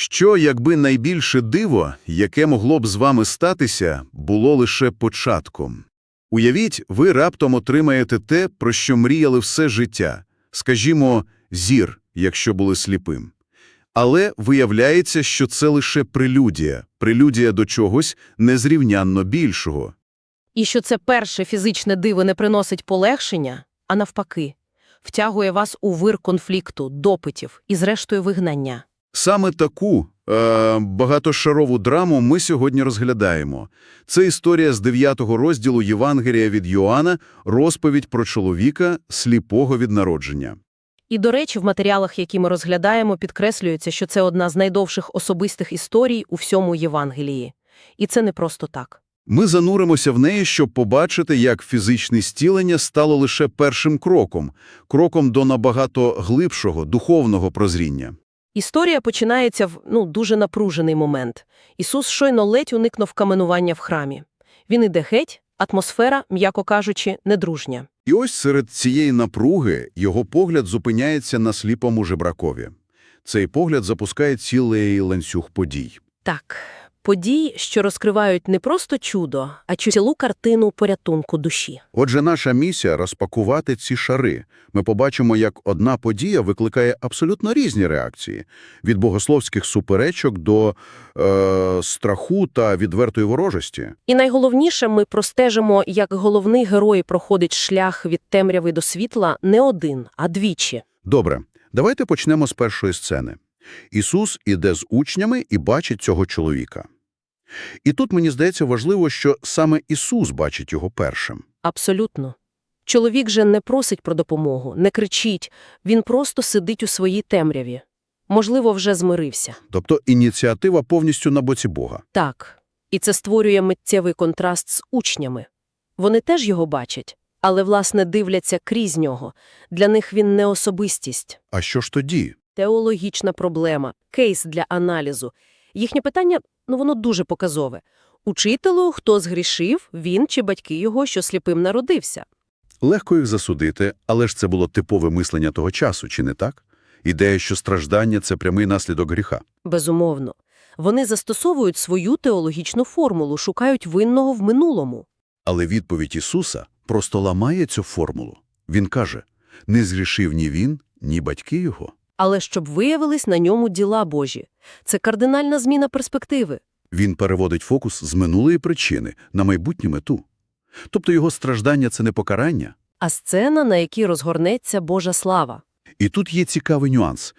Що, якби найбільше диво, яке могло б з вами статися, було лише початком? Уявіть, ви раптом отримаєте те, про що мріяли все життя, скажімо, зір, якщо були сліпим. Але виявляється, що це лише прелюдія, прелюдія до чогось незрівнянно більшого. І що це перше фізичне диво не приносить полегшення, а навпаки, втягує вас у вир конфлікту, допитів і, зрештою, вигнання. Саме таку е, багатошарову драму ми сьогодні розглядаємо. Це історія з 9-го розділу Євангелія від Йоанна, розповідь про чоловіка, сліпого від народження. І, до речі, в матеріалах, які ми розглядаємо, підкреслюється, що це одна з найдовших особистих історій у всьому Євангелії. І це не просто так. Ми зануримося в неї, щоб побачити, як фізичне стілення стало лише першим кроком, кроком до набагато глибшого, духовного прозріння. Історія починається в ну, дуже напружений момент. Ісус щойно ледь уникнув каменування в храмі. Він іде геть, атмосфера, м'яко кажучи, недружня. І ось серед цієї напруги його погляд зупиняється на сліпому жебракові. Цей погляд запускає цілий ланцюг подій. Так, події, що розкривають не просто чудо, а цілу картину порятунку душі. Отже, наша місія – розпакувати ці шари. Ми побачимо, як одна подія викликає абсолютно різні реакції. Від богословських суперечок до е, страху та відвертої ворожості. І найголовніше, ми простежимо, як головний герой проходить шлях від темряви до світла не один, а двічі. Добре, давайте почнемо з першої сцени. Ісус іде з учнями і бачить цього чоловіка. І тут, мені здається, важливо, що саме Ісус бачить його першим. Абсолютно. Чоловік же не просить про допомогу, не кричить, він просто сидить у своїй темряві. Можливо, вже змирився. Тобто ініціатива повністю на боці Бога. Так. І це створює миттєвий контраст з учнями. Вони теж його бачать, але, власне, дивляться крізь нього. Для них він не особистість. А що ж тоді? Теологічна проблема, кейс для аналізу. Їхнє питання, ну воно дуже показове. Учителю, хто згрішив, він чи батьки його, що сліпим народився. Легко їх засудити, але ж це було типове мислення того часу, чи не так? Ідея, що страждання – це прямий наслідок гріха. Безумовно. Вони застосовують свою теологічну формулу, шукають винного в минулому. Але відповідь Ісуса просто ламає цю формулу. Він каже, не згрішив ні він, ні батьки його. Але щоб виявились на ньому діла Божі. Це кардинальна зміна перспективи. Він переводить фокус з минулої причини на майбутню мету. Тобто його страждання – це не покарання. А сцена, на якій розгорнеться Божа слава. І тут є цікавий нюанс.